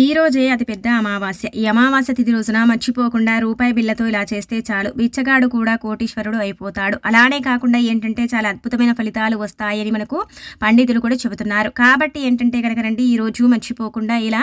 ఈ రోజే అతిపెద్ద అమావాస్య. ఈ అమావాస్య తిథి రోజున మర్చిపోకుండా రూపాయి బిల్లతో ఇలా చేస్తే చాలు. బిచ్చగాడు కూడా కోటీశ్వరుడు అయిపోతాడు. అలానే కాకుండా ఏంటంటే చాలా అద్భుతమైన ఫలితాలు వస్తాయని మనకు పండితులు కూడా చెబుతున్నారు. కాబట్టి ఏంటంటే కనుక రండి ఈ రోజు మర్చిపోకుండా ఇలా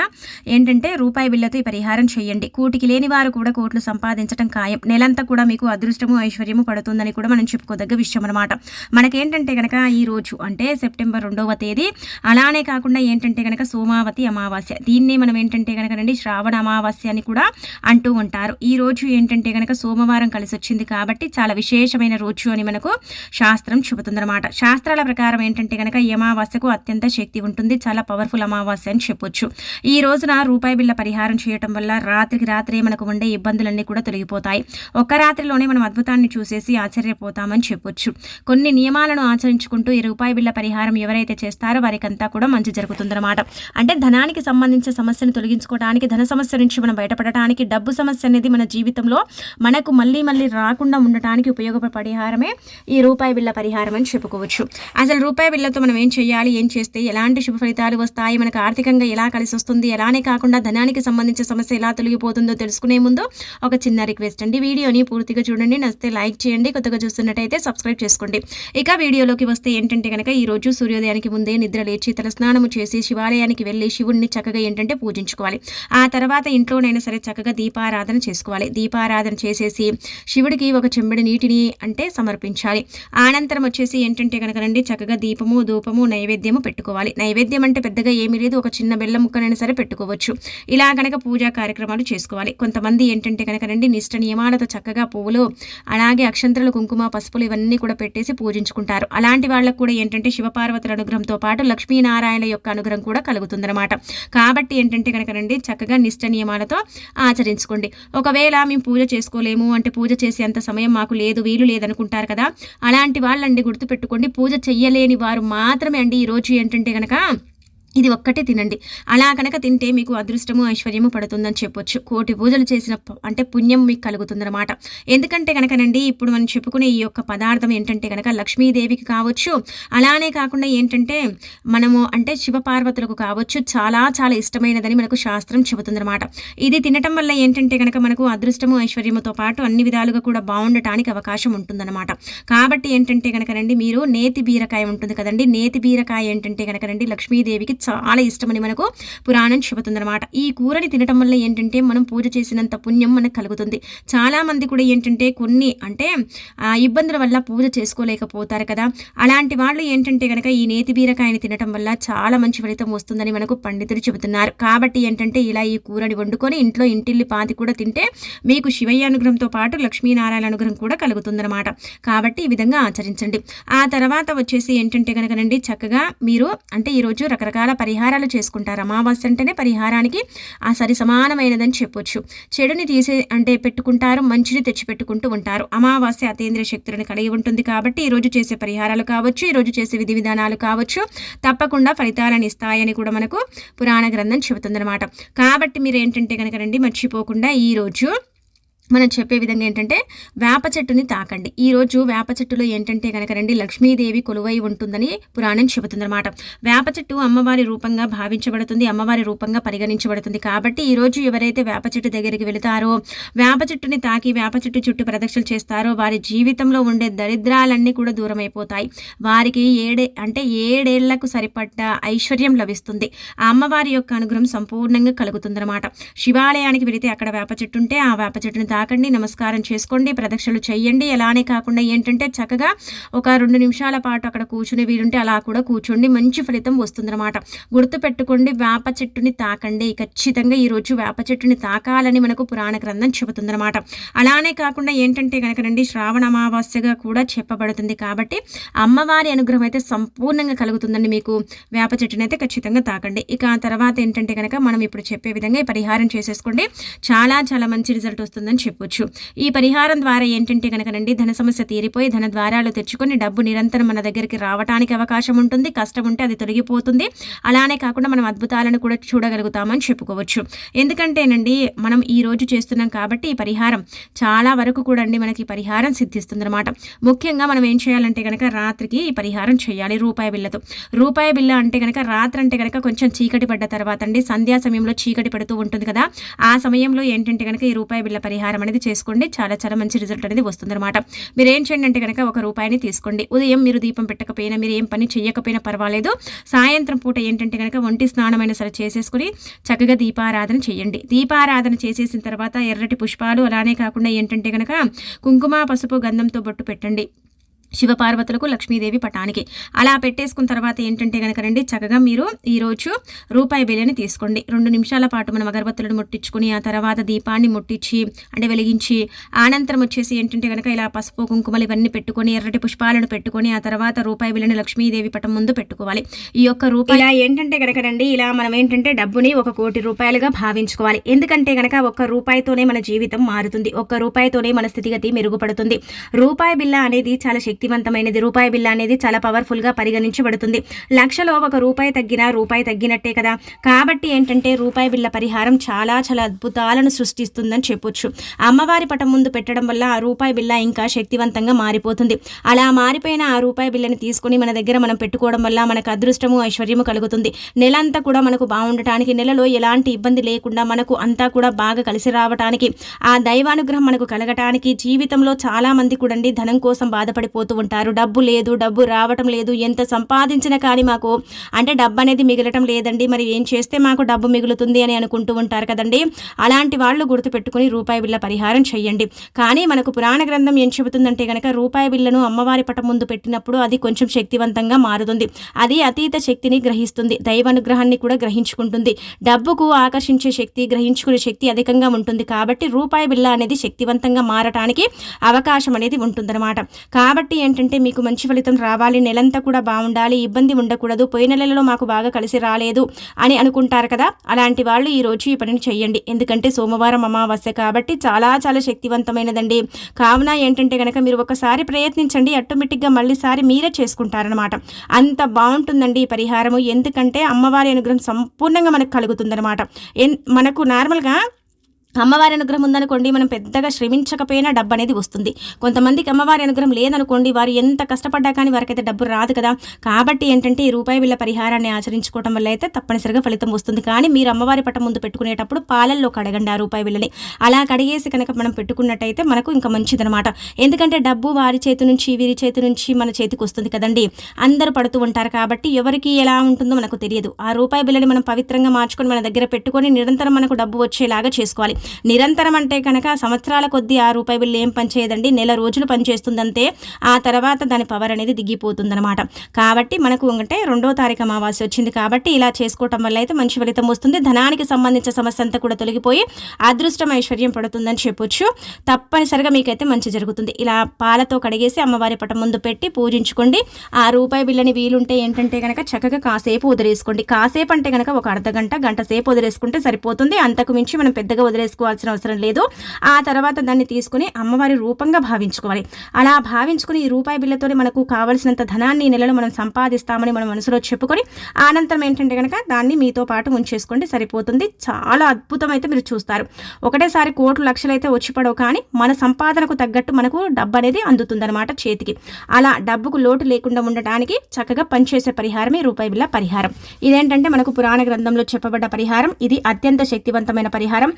ఏంటంటే రూపాయి బిల్లతో ఈ పరిహారం చేయండి. కూటికి లేని వారు కూడా కోట్లు సంపాదించడం ఖాయం. నెలంతా కూడా మీకు అదృష్టము ఐశ్వర్యము పడుతుందని కూడా మనం చెప్పుకోదగ్గ విషయం అనమాట మనకేంటంటే కనుక ఈ రోజు అంటే సెప్టెంబర్ రెండవ తేదీ. అలానే కాకుండా ఏంటంటే కనుక సోమావతి అమావాస్య. దీన్ని మనం ఏంటంటే కనుకనండి శ్రావణ అమావాస్య అని కూడా అంటూ ఉంటారు. ఈ రోజు ఏంటంటే కనుక సోమవారం కలిసి వచ్చింది కాబట్టి చాలా విశేషమైన రోజు అని మనకు శాస్త్రం చెబుతుందన్నమాట. శాస్త్రాల ప్రకారం ఏంటంటే కనుక ఈ అమావాస్యకు అత్యంత శక్తి ఉంటుంది. చాలా పవర్ఫుల్ అమావాస్య అని చెప్పొచ్చు. ఈ రోజున రూపాయి బిల్ల పరిహారం చేయటం వల్ల రాత్రికి రాత్రే మనకు ఉండే ఇబ్బందులన్నీ కూడా తొలగిపోతాయి. ఒక్క రాత్రిలోనే మనం అద్భుతాన్ని చూసేసి ఆశ్చర్యపోతామని చెప్పొచ్చు. కొన్ని నియమాలను ఆచరించుకుంటూ ఈ రూపాయి బిల్ల పరిహారం ఎవరైతే చేస్తారో వారికంతా కూడా మంచి జరుగుతుందన్నమాట. అంటే ధనానికి సంబంధించిన సమస్య సమస్యను తొలగించుకోవడానికి ధన సమస్య నుంచి మనం బయటపడటానికి డబ్బు సమస్య అనేది మన జీవితంలో మనకు మళ్ళీ మళ్ళీ రాకుండా ఉండటానికి ఉపయోగపడే పరిహారమే ఈ రూపాయి బిళ్ళ పరిహారం అని చెప్పుకోవచ్చు. అసలు రూపాయి బిళ్ళతో మనం ఏం చేయాలి ఏం చేస్తే ఎలాంటి శుభ ఫలితాలు వస్తాయి మనకు ఆర్థికంగా ఎలా కలిసి వస్తుంది ఎలానే కాకుండా ధనానికి సంబంధించిన సమస్య ఎలా తొలగిపోతుందో తెలుసుకునే ముందు ఒక చిన్న రిక్వెస్ట్ అండి. వీడియోని పూర్తిగా చూడండి నచ్చితే లైక్ చేయండి కొత్తగా చూస్తున్నట్టయితే సబ్స్క్రైబ్ చేసుకోండి. ఇక వీడియోలోకి వస్తే ఏంటంటే కనుక ఈ రోజు సూర్యోదయానికి ముందే నిద్ర లేచి తలస్నానము చేసి శివాలయానికి వెళ్ళి శివుణ్ణి చక్కగా ఏంటంటే పూజించుకోవాలి. ఆ తర్వాత ఇంట్లోనైనా సరే చక్కగా దీపారాధన చేసుకోవాలి. దీపారాధన చేసేసి శివుడికి ఒక చెంబడి నీటిని అంటే సమర్పించాలి. అనంతరం వచ్చేసి ఏంటంటే కనుక రండి చక్కగా దీపము ధూపము నైవేద్యము పెట్టుకోవాలి. నైవేద్యం అంటే పెద్దగా ఏమీ లేదు. ఒక చిన్న బెల్లం ముక్కనైనా సరే పెట్టుకోవచ్చు. ఇలా కనుక పూజా కార్యక్రమాలు చేసుకోవాలి. కొంతమంది ఏంటంటే కనుక రండి నిష్ట నియమాలతో చక్కగా పువ్వులు అలాగే అక్షంతరలు కుంకుమ పసుపులు ఇవన్నీ కూడా పెట్టేసి పూజించుకుంటారు. అలాంటి వాళ్ళకు కూడా ఏంటంటే శివపార్వతుల అనుగ్రహంతో పాటు లక్ష్మీనారాయణ యొక్క అనుగ్రహం కూడా కలుగుతుందన్నమాట. కాబట్టి ఏంటంటే కనుక రండి చక్కగా నిష్ట నియమాలతో ఆచరించుకోండి. ఒకవేళ మేము పూజ చేసుకోలేము అంటే పూజ చేసేంత సమయం మాకు లేదు వీలు లేదనుకుంటారు కదా. అలాంటి వాళ్ళండి గుర్తుపెట్టుకోండి పూజ చెయ్యలేని వారు మాత్రమే అండి ఈరోజు ఏంటంటే కనుక ఇది ఒక్కటే తినండి. అలా కనుక తింటే మీకు అదృష్టము ఐశ్వర్యము పడుతుందని చెప్పొచ్చు. కోటి పూజలు చేసిన అంటే పుణ్యం మీకు కలుగుతుందన్నమాట. ఎందుకంటే కనుకనండి ఇప్పుడు మనం చెప్పుకునే ఈ యొక్క పదార్థం ఏంటంటే కనుక లక్ష్మీదేవికి కావచ్చు. అలానే కాకుండా ఏంటంటే మనము అంటే శివపార్వతులకు కావచ్చు చాలా చాలా ఇష్టమైనదని మనకు శాస్త్రం చెబుతుందన్నమాట. ఇది తినటం వల్ల ఏంటంటే కనుక మనకు అదృష్టము ఐశ్వర్యముతో పాటు అన్ని విధాలుగా కూడా బాగుండటానికి అవకాశం ఉంటుందన్నమాట. కాబట్టి ఏంటంటే కనుకనండి మీరు నేతి బీరకాయ ఉంటుంది కదండి. నేతి బీరకాయ ఏంటంటే కనుకనండి లక్ష్మీదేవికి చాలా ఇష్టమని మనకు పురాణం చెబుతుందన్నమాట. ఈ కూరని తినటం వల్ల ఏంటంటే మనం పూజ చేసినంత పుణ్యం మనకు కలుగుతుంది. చాలామంది కూడా ఏంటంటే కొన్ని అంటే ఇబ్బందుల వల్ల పూజ చేసుకోలేకపోతారు కదా. అలాంటి వాళ్ళు ఏంటంటే కనుక ఈ నేతి బీరకాయని తినటం వల్ల చాలా మంచి ఫలితం వస్తుందని మనకు పండితులు చెబుతున్నారు. కాబట్టి ఏంటంటే ఇలా ఈ కూరని వండుకొని ఇంట్లో ఇంటిల్లి పాతి కూడా తింటే మీకు శివయ్య అనుగ్రహంతో పాటు లక్ష్మీనారాయణ అనుగ్రహం కూడా కలుగుతుందన్నమాట. కాబట్టి ఈ విధంగా ఆచరించండి. ఆ తర్వాత వచ్చేసి ఏంటంటే కనుకనండి చక్కగా మీరు అంటే ఈరోజు రకరకాల పరిహారాలు చేసుకుంటారు. అమావాస్య అంటేనే పరిహారానికి ఆ సరి సమానమైనదని చెప్పొచ్చు. చెడుని తీసే అంటే పెట్టుకుంటారు మంచిని తెచ్చిపెట్టుకుంటూ ఉంటారు. అమావాస్య అతీంద్రియ శక్తులను కలిగి ఉంటుంది కాబట్టి ఈరోజు చేసే పరిహారాలు కావచ్చు ఈరోజు చేసే విధి విధానాలు కావచ్చు తప్పకుండా ఫలితాలను ఇస్తాయని కూడా మనకు పురాణ గ్రంథం చెబుతుందన్నమాట. కాబట్టి మీరు ఏంటంటే కనుక రండి మర్చిపోకుండా ఈరోజు మనం చెప్పే విధంగా ఏంటంటే వేప చెట్టుని తాకండి. ఈరోజు వేప చెట్టులో ఏంటంటే కనుక రండి లక్ష్మీదేవి కొలువై ఉంటుందని పురాణం చెబుతుందన్నమాట. వేప చెట్టు అమ్మవారి రూపంగా భావించబడుతుంది అమ్మవారి రూపంగా పరిగణించబడుతుంది. కాబట్టి ఈరోజు ఎవరైతే వేప చెట్టు దగ్గరికి వెళతారో వేప చెట్టుని తాకి వేప చెట్టు చుట్టూ ప్రదక్షిణలు చేస్తారో వారి జీవితంలో ఉండే దరిద్రాలన్నీ కూడా దూరం అయిపోతాయి వారికి ఏడే అంటే ఏడేళ్ళకు సరిపడ్డ ఐశ్వర్యం లభిస్తుంది. ఆ అమ్మవారి యొక్క అనుగ్రహం సంపూర్ణంగా కలుగుతుందన్నమాట. శివాలయానికి వెళితే అక్కడ వేప చెట్టు ఉంటే ఆ వేప చెట్టుని తాకండి నమస్కారం చేసుకోండి ప్రదక్షిణలు చేయండి. ఎలానే కాకుండా ఏంటంటే చక్కగా ఒక రెండు నిమిషాల పాటు అక్కడ కూర్చుని వీలుంటే అలా కూడా కూర్చోండి. మంచి ఫలితం వస్తుందన్నమాట. గుర్తు పెట్టుకోండి వేప చెట్టుని తాకండి. ఖచ్చితంగా ఈరోజు వేప చెట్టుని తాకాలని మనకు పురాణ గ్రంథం చెబుతుందన్నమాట. అలానే కాకుండా ఏంటంటే కనుక రండి శ్రావణ అమావాస్యగా కూడా చెప్పబడుతుంది కాబట్టి అమ్మవారి అనుగ్రహం అయితే సంపూర్ణంగా కలుగుతుందండి మీకు. వేప చెట్టుని అయితే ఖచ్చితంగా తాకండి. ఇక ఆ తర్వాత ఏంటంటే కనుక మనం ఇప్పుడు చెప్పే విధంగా పరిహారం చేసేసుకోండి. చాలా చాలా మంచి రిజల్ట్ వస్తుందని చెప్పి చెప్పొచ్చు. ఈ పరిహారం ద్వారా ఏంటంటే కనుకనండి ధన సమస్య తీరిపోయి ధన ద్వారాలు తెచ్చుకొని డబ్బు నిరంతరం మన దగ్గరికి రావడానికి అవకాశం ఉంటుంది కష్టం ఉంటే అది తొలగిపోతుంది. అలానే కాకుండా మనం అద్భుతాలను కూడా చూడగలుగుతామని చెప్పుకోవచ్చు. ఎందుకంటేనండి మనం ఈ రోజు చేస్తున్నాం కాబట్టి ఈ పరిహారం చాలా వరకు కూడా అండి మనకి పరిహారం సిద్ధిస్తుందన్నమాట. ముఖ్యంగా మనం ఏం చేయాలంటే కనుక రాత్రికి ఈ పరిహారం చేయాలి రూపాయి బిల్లతో రూపాయి బిల్ల అంటే కనుక రాత్రి అంటే కనుక కొంచెం చీకటి పడ్డ తర్వాత అండి సంధ్యా సమయంలో చీకటి పడుతూ ఉంటుంది కదా. ఆ సమయంలో ఏంటంటే కనుక ఈ రూపాయి బిల్ల పరిహారం అనేది చేసుకోండి. చాలా చాలా మంచి రిజల్ట్ అనేది వస్తుందన్నమాట. మీరు ఏం చేయండి అంటే కనుక ఒక రూపాయిని తీసుకోండి. ఉదయం మీరు దీపం పెట్టకపోయినా మీరు ఏం పని చేయకపోయినా పర్వాలేదు. సాయంత్రం పూట ఏంటంటే కనుక ఒంటి స్నానమైనా సరే చేసేసుకుని చక్కగా దీపారాధన చేయండి. దీపారాధన చేసేసిన తర్వాత ఎర్రటి పుష్పాలు అలానే కాకుండా ఏంటంటే కనుక కుంకుమ పసుపు గంధంతో బొట్టు పెట్టండి. శివపార్వతులకు లక్ష్మీదేవి పటానికి. అలా పెట్టేసుకున్న తర్వాత ఏంటంటే కనుక రండి చక్కగా మీరు ఈరోజు రూపాయి బిల్లని తీసుకోండి. రెండు నిమిషాల పాటు మనం అగరబత్తులను ముట్టించుకుని ఆ తర్వాత దీపాన్ని ముట్టించి అంటే వెలిగించి అనంతరం వచ్చేసి ఏంటంటే కనుక ఇలా పసుపు కుంకుమలు ఇవన్నీ పెట్టుకొని ఎర్రటి పుష్పాలను పెట్టుకొని ఆ తర్వాత రూపాయి బిల్లని లక్ష్మీదేవి పటం ముందు పెట్టుకోవాలి. ఈ యొక్క రూపాయి ఇలా ఏంటంటే కనుక రండి ఇలా మనం ఏంటంటే డబ్బుని ఒక కోటి రూపాయలుగా భావించుకోవాలి. ఎందుకంటే కనుక ఒక్క రూపాయితోనే మన జీవితం మారుతుంది ఒక్క రూపాయితోనే మన స్థితిగతి మెరుగుపడుతుంది. రూపాయి బిల్ల అనేది చాలా శక్తి శక్తివంతమైనది. రూపాయి బిల్ల అనేది చాలా పవర్ఫుల్గా పరిగణించబడుతుంది. లక్షలో ఒక రూపాయి తగ్గినా రూపాయి తగ్గినట్టే కదా. కాబట్టి ఏంటంటే రూపాయి బిల్ల పరిహారం చాలా చాలా అద్భుతాలను సృష్టిస్తుందని చెప్పొచ్చు. అమ్మవారి పటం ముందు పెట్టడం వల్ల ఆ రూపాయి బిల్ల ఇంకా శక్తివంతంగా మారిపోతుంది. అలా మారిపోయిన ఆ రూపాయి బిల్లని తీసుకుని మన దగ్గర మనం పెట్టుకోవడం వల్ల మనకు అదృష్టము ఐశ్వర్యము కలుగుతుంది. నెలంతా కూడా మనకు బాగుండటానికి నెలలో ఎలాంటి ఇబ్బంది లేకుండా మనకు అంతా కూడా బాగా కలిసి రావటానికి ఆ దైవానుగ్రహం మనకు కలగటానికి జీవితంలో చాలా మంది కూడా ధనం కోసం బాధపడిపోతూ ఉంటారు. డబ్బు లేదు డబ్బు రావటం లేదు ఎంత సంపాదించినా కానీ మాకు అంటే డబ్బు అనేది మిగలటం లేదండి. మరి ఏం చేస్తే మాకు డబ్బు మిగులుతుంది అని అనుకుంటూ ఉంటారు కదండి. అలాంటి వాళ్ళు గుర్తుపెట్టుకుని రూపాయి బిళ్ళ పరిహారం చేయండి కానీ మనకు పురాణ గ్రంథం ఏం చెబుతుందంటే కనుక రూపాయి బిళ్ళను అమ్మవారి పటం ముందు పెట్టినప్పుడు అది కొంచెం శక్తివంతంగా మారుతుంది. అది అతీత శక్తిని గ్రహిస్తుంది. దైవానుగ్రహాన్ని కూడా గ్రహించుకుంటుంది. డబ్బుకు ఆకర్షించే శక్తి గ్రహించుకునే శక్తి అధికంగా ఉంటుంది. కాబట్టి రూపాయి బిళ్ళ అనేది శక్తివంతంగా మారటానికి అవకాశం అనేది ఉంటుందన్నమాట. కాబట్టి ఏంటంటే మీకు మంచి ఫలితం రావాలి నెలంతా కూడా బాగుండాలి ఇబ్బంది ఉండకూడదు పోయిన నెలలో మాకు బాగా కలిసి రాలేదు అని అనుకుంటారు కదా అలాంటి వాళ్ళు ఈరోజు ఈ పనిని చేయండి ఎందుకంటే సోమవారం అమావాస్య కాబట్టి చాలా చాలా శక్తివంతమైనదండి. కావున ఏంటంటే కనుక మీరు ఒకసారి ప్రయత్నించండి ఆటోమేటిక్గా మళ్ళీసారి మీరే చేసుకుంటారనమాట అంత బాగుంటుందండి ఈ పరిహారము. ఎందుకంటే అమ్మవారి అనుగ్రహం సంపూర్ణంగా మనకు కలుగుతుందనమాట ఎన్ మనకు నార్మల్గా అమ్మవారి అనుగ్రహం ఉందనుకోండి మనం పెద్దగా శ్రమించకపోయినా డబ్బు అనేది వస్తుంది. కొంతమందికి అమ్మవారి అనుగ్రహం లేదనుకోండి వారు ఎంత కష్టపడ్డా కానీ వారికైతే డబ్బు రాదు కదా. కాబట్టి ఏంటంటే ఈ రూపాయి బిళ్ళ పరిహారాన్ని ఆచరించుకోవడం వల్ల అయితే తప్పనిసరిగా ఫలితం వస్తుంది. కానీ మీరు అమ్మవారి పట్టం ముందు పెట్టుకునేటప్పుడు పాలల్లో కడగండి ఆ రూపాయి బిళ్ళని. అలా కడిగేసి కనుక మనం పెట్టుకున్నట్టయితే మనకు ఇంకా మంచిదనమాట. ఎందుకంటే డబ్బు వారి చేతి నుంచి వీరి చేతి నుంచి మన చేతికి వస్తుంది కదండి. అందరూ పడుతూ ఉంటారు కాబట్టి ఎవరికి ఎలా ఉంటుందో మనకు తెలియదు. ఆ రూపాయి బిళ్ళని మనం పవిత్రంగా మార్చుకొని మన దగ్గర పెట్టుకొని నిరంతరం మనకు డబ్బు వచ్చేలాగా చేసుకోవాలి. నిరంతరం అంటే కనుక సంవత్సరాల కొద్దీ ఆ రూపాయి బిల్లు ఏం పనిచేయదండి? నెల రోజులు పనిచేస్తుందంతే. ఆ తర్వాత దాని పవర్ అనేది దిగిపోతుందన్నమాట. కాబట్టి మనకు అంటే రెండో తారీఖు అమావాస్య వచ్చింది కాబట్టి ఇలా చేసుకోవటం వల్ల అయితే మంచి ఫలితం వస్తుంది. ధనానికి సంబంధించిన సమస్య అంతా కూడా తొలగిపోయి అదృష్టం ఐశ్వర్యం పడుతుందని చెప్పొచ్చు. తప్పనిసరిగా మీకైతే మంచి జరుగుతుంది. ఇలా పాలతో కడిగేసి అమ్మవారి పటం ముందు పెట్టి పూజించుకోండి. ఆ రూపాయి బిల్లని వీలుంటే ఏంటంటే కనుక చక్కగా కాసేపు వదిలేసుకోండి. కాసేపు అంటే కనుక ఒక అర్ధ గంట గంట సేపు వదిలేసుకుంటే సరిపోతుంది. అంతకు మించి మనం పెద్దగా చేసుకోవాల్సిన అవసరం లేదు. ఆ తర్వాత దాన్ని తీసుకుని అమ్మవారి రూపంగా భావించుకోవాలి. అలా భావించుకుని ఈ రూపాయి బిళ్ళతోనే మనకు కావలసినంత ధనాన్ని నెలలో మనం సంపాదిస్తామని మన మనసులో చెప్పుకొని అనంతరం ఏంటంటే కనుక దాన్ని మీతో పాటు ఉంచేసుకోండి. సరిపోతుంది. చాలా అద్భుతం అయితే మీరు చూస్తారు. ఒకటేసారి కోట్లు లక్షలు అయితే వచ్చి పడవు కానీ మన సంపాదనకు తగ్గట్టు మనకు డబ్బు అనేది అందుతుందన్నమాట చేతికి. అలా డబ్బుకు లోటు లేకుండా ఉండటానికి చక్కగా పనిచేసే పరిహారమే రూపాయి బిల్ల పరిహారం. ఇదేంటంటే మనకు పురాణ గ్రంథంలో చెప్పబడ్డ పరిహారం. ఇది అత్యంత శక్తివంతమైన పరిహారం.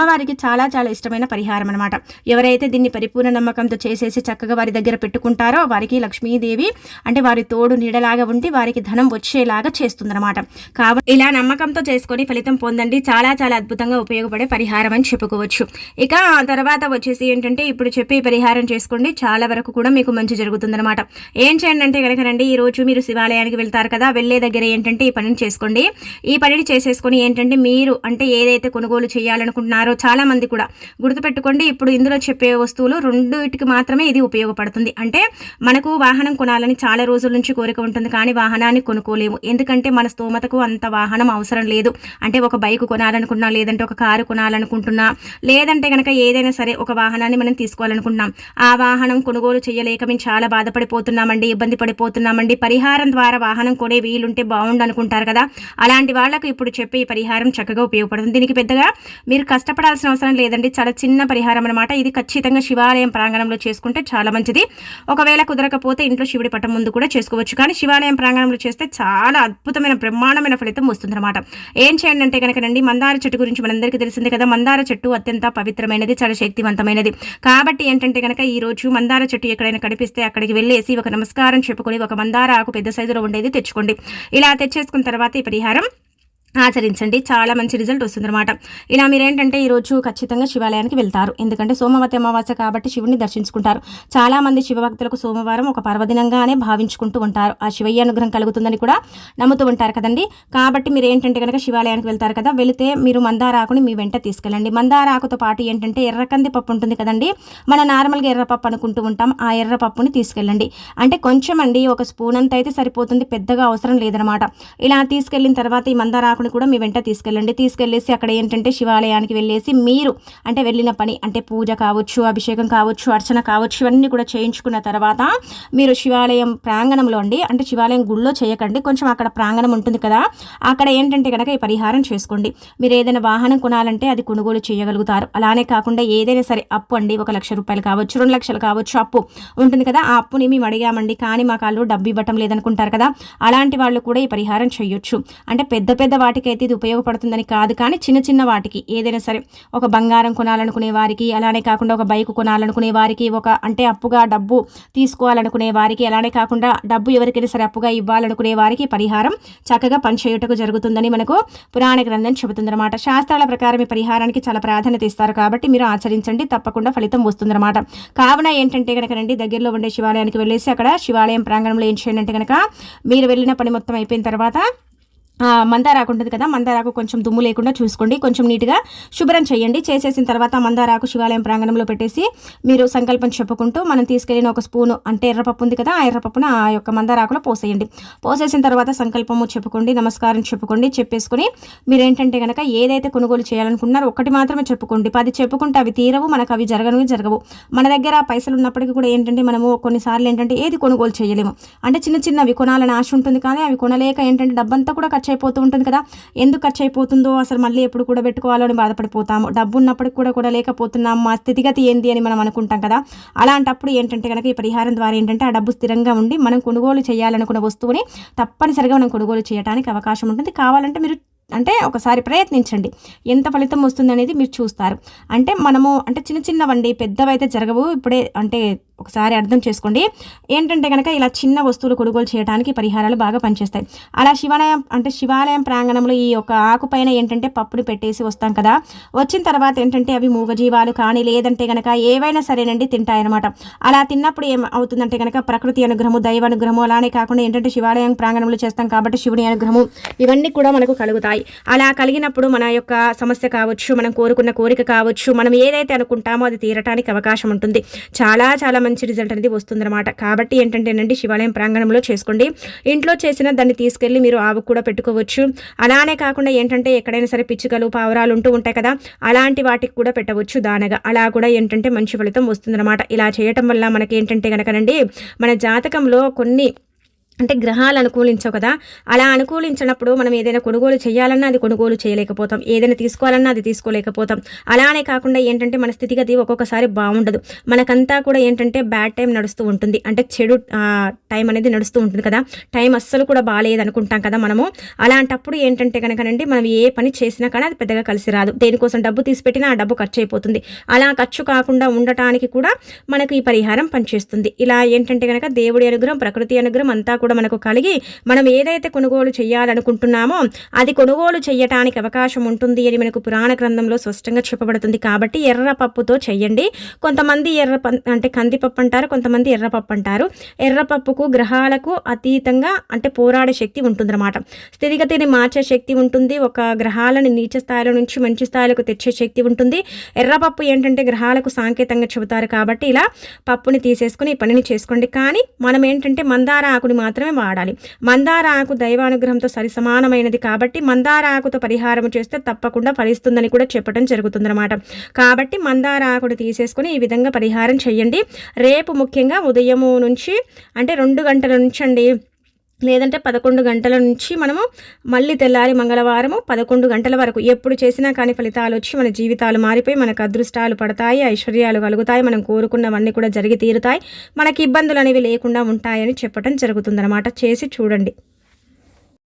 అమ్మవారికి చాలా చాలా ఇష్టమైన పరిహారం అనమాట ఎవరైతే దీన్ని పరిపూర్ణ నమ్మకంతో చేసేసి చక్కగా వారి దగ్గర పెట్టుకుంటారో వారికి లక్ష్మీదేవి అంటే వారి తోడు నీడలాగా ఉండి వారికి ధనం వచ్చేలాగా చేస్తుందన్నమాట. కాబట్టి ఇలా నమ్మకంతో చేసుకొని ఫలితం పొందండి. చాలా చాలా అద్భుతంగా ఉపయోగపడే పరిహారం అని చెప్పుకోవచ్చు. ఇక ఆ తర్వాత వచ్చేసి ఏంటంటే ఇప్పుడు చెప్పి పరిహారం చేసుకోండి. చాలా వరకు కూడా మీకు మంచి జరుగుతుందన్నమాట. ఏం చేయండి అంటే కనుక రండి ఈ రోజు మీరు శివాలయానికి వెళ్తారు కదా వెళ్ళే దగ్గర ఏంటంటే ఈ పనిని చేసుకోండి. ఈ పనిని చేసేసుకొని ఏంటంటే మీరు అంటే ఏదైతే కొనుగోలు చేయాలనుకుంటున్నారో చేస్తారో చాలా మంది కూడా. గుర్తుపెట్టుకోండి ఇప్పుడు ఇందులో చెప్పే వస్తువులు రెండుటికి మాత్రమే ఇది ఉపయోగపడుతుంది. అంటే మనకు వాహనం కొనాలని చాలా రోజుల నుంచి కోరిక ఉంటుంది కానీ వాహనాన్ని కొనుక్కోలేము. ఎందుకంటే మన స్తోమతకు అంత వాహనం అవసరం లేదు. అంటే ఒక బైక్ కొనాలనుకున్నా లేదంటే ఒక కారు కొనాలనుకుంటున్నా లేదంటే కనుక ఏదైనా సరే ఒక వాహనాన్ని మనం తీసుకోవాలనుకుంటున్నాం. ఆ వాహనం కొనుగోలు చేయలేక మేము చాలా బాధపడిపోతున్నామండి ఇబ్బంది పడిపోతున్నామండి. పరిహారం ద్వారా వాహనం కొనే వీలుంటే బాగుండు అనుకుంటారు కదా. అలాంటి వాళ్ళకు ఇప్పుడు చెప్పే ఈ పరిహారం చక్కగా ఉపయోగపడుతుంది. దీనికి పెద్దగా మీరు భయపడాల్సిన అవసరం లేదండి. చాలా చిన్న పరిహారం అనమాట ఇది ఖచ్చితంగా శివాలయం ప్రాంగణంలో చేసుకుంటే చాలా మంచిది. ఒకవేళ కుదరకపోతే ఇంట్లో శివుడి పట్టం ముందు కూడా చేసుకోవచ్చు. కానీ శివాలయం ప్రాంగణంలో చేస్తే చాలా అద్భుతమైన బ్రహ్మాండమైన ఫలితం వస్తుందన్నమాట. ఏం చేయండి అంటే కనుకనండి మందార చెట్టు గురించి మనందరికీ తెలిసింది కదా. మందార చెట్టు అత్యంత పవిత్రమైనది చాలా శక్తివంతమైనది. కాబట్టి ఏంటంటే కనుక ఈ రోజు మందార చెట్టు ఎక్కడైనా కనిపిస్తే అక్కడికి వెళ్ళేసి ఒక నమస్కారం చెప్పుకొని ఒక మందార ఆకు పెద్ద సైజులో ఉండేది తెచ్చుకోండి. ఇలా తెచ్చేసుకున్న తర్వాత ఈ పరిహారం ఆచరించండి. చాలా మంచి రిజల్ట్ వస్తుందన్నమాట. ఇలా మీరేంటంటే ఈరోజు ఖచ్చితంగా శివాలయానికి వెళ్తారు. ఎందుకంటే సోమవతి అమావాస్య కాబట్టి శివుని దర్శించుకుంటారు. చాలామంది శివభక్తులకు సోమవారం ఒక పర్వదినంగానే భావించుకుంటూ ఉంటారు. ఆ శివయ్య అనుగ్రహం కలుగుతుందని కూడా నమ్ముతూ ఉంటారు కదండి. కాబట్టి మీరు ఏంటంటే కనుక శివాలయానికి వెళ్తారు కదా వెళితే మీరు మందారాకుని మీ వెంట తీసుకెళ్ళండి. మందారాకుతో పాటు ఏంటంటే ఎర్రకంది పప్పు ఉంటుంది కదండి. మన నార్మల్గా ఎర్రపప్పు అనుకుంటూ ఉంటాం. ఆ ఎర్రపప్పుని తీసుకెళ్ళండి. అంటే కొంచెం అండి ఒక స్పూన్ అంత అయితే సరిపోతుంది. పెద్దగా అవసరం లేదనమాట ఇలా తీసుకెళ్ళిన తర్వాత ఈ మందారాకు ఆకుని కూడా మీ వెంట తీసుకెళ్ళండి. తీసుకెళ్ళేసి అక్కడ ఏంటంటే శివాలయానికి వెళ్ళేసి మీరు అంటే వెళ్ళిన పని అంటే పూజ కావచ్చు అభిషేకం కావచ్చు అర్చన కావచ్చు ఇవన్నీ కూడా చేయించుకున్న తర్వాత మీరు శివాలయం ప్రాంగణంలో అండి అంటే శివాలయం గుళ్ళో చేయకండి. కొంచెం అక్కడ ప్రాంగణం ఉంటుంది కదా అక్కడ ఏంటంటే కనుక ఈ పరిహారం చేసుకోండి. మీరు ఏదైనా వాహనం కొనాలంటే అది కొనుగోలు చేయగలుగుతారు. అలానే కాకుండా ఏదైనా సరే అప్పు అండి ఒక లక్ష రూపాయలు కావచ్చు రెండు లక్షలు కావచ్చు అప్పు ఉంటుంది కదా ఆ అప్పుని మేము అడిగామండి. కానీ మాకు వాళ్ళు డబ్బు ఇవ్వటం లేదనుకుంటారు కదా అలాంటి వాళ్ళు కూడా ఈ పరిహారం చేయొచ్చు. అంటే పెద్ద పెద్ద వాటికైతే ఇది ఉపయోగపడుతుందని కాదు కానీ చిన్న చిన్న వాటికి ఏదైనా సరే ఒక బంగారం కొనాలనుకునే వారికి అలానే కాకుండా ఒక బైక్ కొనాలనుకునే వారికి ఒక అంటే అప్పుగా డబ్బు తీసుకోవాలనుకునే వారికి అలానే కాకుండా డబ్బు ఎవరికైనా సరే అప్పుగా ఇవ్వాలనుకునే వారికి పరిహారం చక్కగా పనిచేయుటకు జరుగుతుందని మనకు పురాణ గ్రంథం చెబుతుందన్నమాట. శాస్త్రాల ప్రకారం ఈ పరిహారానికి చాలా ప్రాధాన్యత ఇస్తారు కాబట్టి మీరు ఆచరించండి తప్పకుండా ఫలితం వస్తుందన్నమాట. కావున ఏంటంటే కనుక రండి దగ్గరలో ఉండే శివాలయానికి వెళ్ళేసి అక్కడ శివాలయం ప్రాంగణంలో ఏం చేయండి అంటే కనుక మీరు వెళ్ళిన పని మొత్తం అయిపోయిన తర్వాత మందారాకు ఉంటుంది కదా మందారాకు కొంచెం దుమ్ము లేకుండా చూసుకోండి. కొంచెం నీట్గా శుభ్రం చేయండి. చేసేసిన తర్వాత మందారాకు శివాలయం ప్రాంగణంలో పెట్టేసి మీరు సంకల్పం చెప్పుకుంటూ మనం తీసుకెళ్ళిన ఒక స్పూను అంటే ఎర్రపప్పు ఉంది కదా ఆ ఎర్రపప్పును ఆ యొక్క మందారాకులో పోసేయండి. పోసేసిన తర్వాత సంకల్పము చెప్పుకోండి నమస్కారం చెప్పుకోండి చెప్పేసుకుని మీరు ఏంటంటే కనుక ఏదైతే కొనుగోలు చేయాలనుకున్నారో ఒకటి మాత్రమే చెప్పుకోండి. పది చెప్పుకుంటే అవి తీరవు మనకు అవి జరగను జరగవు. మన దగ్గర పైసలు ఉన్నప్పటికీ కూడా ఏంటంటే మనము కొన్నిసార్లు ఏంటంటే ఏది కొనుగోలు చేయలేము. అంటే చిన్న చిన్నవి కొనాలని ఆశ ఉంటుంది కానీ అవి కొనలేక ఏంటంటే డబ్బంతా కూడా ఖర్చు అయిపోతూ ఉంటుంది కదా? ఎందుకు ఖర్చు అయిపోతుందో అసలు మళ్ళీ ఎప్పుడు కూడా పెట్టుకోవాలో అని బాధపడిపోతాము. డబ్బు ఉన్నప్పటికి కూడా కూడా లేకపోతున్నాం మా స్థితిగతి ఏంటి అని మనం అనుకుంటాం కదా? అలాంటప్పుడు ఏంటంటే కనుక ఈ పరిహారం ద్వారా ఏంటంటే ఆ డబ్బు స్థిరంగా ఉండి మనం కొనుగోలు చేయాలనుకున్న వస్తువుని తప్పనిసరిగా మనం కొనుగోలు చేయడానికి అవకాశం ఉంటుంది. కావాలంటే మీరు అంటే ఒకసారి ప్రయత్నించండి. ఎంత ఫలితం వస్తుందనేది మీరు చూస్తారు. అంటే మనము అంటే చిన్న చిన్నవండి పెద్దవైతే జరగవు. ఇప్పుడే అంటే ఒకసారి అర్థం చేసుకోండి. ఏంటంటే కనుక ఇలా చిన్న వస్తువులు కొనుగోలు చేయడానికి పరిహారాలు బాగా పనిచేస్తాయి. అలా శివాలయం అంటే శివాలయం ప్రాంగణంలో ఈ యొక్క ఆకుపైన ఏంటంటే పప్పుని పెట్టేసి వస్తాం కదా. వచ్చిన తర్వాత ఏంటంటే అవి మూగజీవాలు కానీ లేదంటే కనుక ఏవైనా సరేనండి తింటాయన్నమాట. అలా తిన్నప్పుడు ఏం అవుతుందంటే కనుక ప్రకృతి అనుగ్రహము దైవ అనుగ్రహము అలానే కాకుండా ఏంటంటే శివాలయం ప్రాంగణంలో చేస్తాం కాబట్టి శివుని అనుగ్రహము ఇవన్నీ కూడా మనకు కలుగుతాయి. అలా కలిగినప్పుడు మన యొక్క సమస్య కావచ్చు మనం కోరుకున్న కోరిక కావచ్చు మనం ఏదైతే అనుకుంటామో అది తీరటానికి అవకాశం ఉంటుంది. చాలా చాలా మంచి రిజల్ట్ అనేది వస్తుందన్నమాట. కాబట్టి ఏంటంటేనండి శివాలయం ప్రాంగణంలో చేసుకోండి. ఇంట్లో చేసిన దాన్ని తీసుకెళ్ళి మీరు ఆవు కూడా పెట్టుకోవచ్చు. అలానే కాకుండా ఏంటంటే ఎక్కడైనా సరే పిచ్చుకలు పావురాలు ఉంటూ ఉంటాయి కదా అలాంటి వాటికి కూడా పెట్టవచ్చు దానగా. అలా కూడా ఏంటంటే మంచి ఫలితం వస్తుందన్నమాట. ఇలా చేయటం వల్ల మనకి ఏంటంటే కనుకనండి మన జాతకంలో కొన్ని అంటే గ్రహాలు అనుకూలించవు కదా. అలా అనుకూలించినప్పుడు మనం ఏదైనా కొనుగోలు చేయాలన్నా అది కొనుగోలు చేయలేకపోతాం. ఏదైనా తీసుకోవాలన్నా అది తీసుకోలేకపోతాం. అలానే కాకుండా ఏంటంటే మన స్థితిగతి ఒక్కొక్కసారి బాగుండదు. మనకంతా కూడా ఏంటంటే బ్యాడ్ టైం నడుస్తూ ఉంటుంది. అంటే చెడు టైం అనేది నడుస్తూ ఉంటుంది కదా. టైం అస్సలు కూడా బాగాలేదు అనుకుంటాం కదా మనము. అలాంటప్పుడు ఏంటంటే కనుకనండి మనం ఏ పని చేసినా కానీ అది పెద్దగా కలిసి రాదు. దేనికోసం డబ్బు తీసి పెట్టినా ఆ డబ్బు ఖర్చు అయిపోతుంది అలా ఖర్చు కాకుండా ఉండటానికి కూడా మనకు ఈ పరిహారం పనిచేస్తుంది. ఇలా ఏంటంటే కనుక దేవుడి అనుగ్రహం ప్రకృతి అనుగ్రహం అంతా కూడా కూడా మనకు కలిగి మనం ఏదైతే కొనుగోలు చేయాలనుకుంటున్నామో అది కొనుగోలు చేయటానికి అవకాశం ఉంటుంది అని మనకు పురాణ గ్రంథంలో స్పష్టంగా చెప్పబడుతుంది. కాబట్టి ఎర్ర పప్పుతో చెయ్యండి కొంతమంది ఎర్ర అంటే కందిపప్పు అంటారు కొంతమంది ఎర్రపప్పు అంటారు. ఎర్రపప్పుకు గ్రహాలకు అతీతంగా అంటే పోరాడే శక్తి ఉంటుందన్నమాట. స్థితిగతిని మార్చే శక్తి ఉంటుంది. ఒక గ్రహాలను నీచ స్థాయిలో నుంచి మంచి స్థాయిలకు తెచ్చే శక్తి ఉంటుంది. ఎర్రపప్పు ఏంటంటే గ్రహాలకు సాంకేతంగా చెబుతారు కాబట్టి ఇలా పప్పుని తీసేసుకుని ఈ పనిని చేసుకోండి. కానీ మనం ఏంటంటే మందార ఆకుని మాత్రం మాత్రమే వాడాలి. మందార ఆకు దైవానుగ్రహంతో సరి సమానమైనది కాబట్టి మందార ఆకుతో పరిహారం చేస్తే తప్పకుండా ఫలిస్తుందని కూడా చెప్పడం జరుగుతుందన్నమాట. కాబట్టి మందార ఆకుని తీసేసుకుని ఈ విధంగా పరిహారం చేయండి. రేపు ముఖ్యంగా ఉదయము నుంచి అంటే రెండు గంటల నుంచి అండి లేదంటే పదకొండు గంటల నుంచి మనము మళ్ళీ తెల్లారి మంగళవారము పదకొండు గంటల వరకు ఎప్పుడు చేసినా కానీ ఫలితాలు వచ్చి మన జీవితాలు మారిపోయి మనకు అదృష్టాలు పడతాయి ఐశ్వర్యాలు కలుగుతాయి మనం కోరుకున్నవన్నీ కూడా జరిగి తీరుతాయి. మనకి ఇబ్బందులు అనేవి లేకుండా ఉంటాయని చెప్పడం జరుగుతుందన్నమాట. చేసి చూడండి.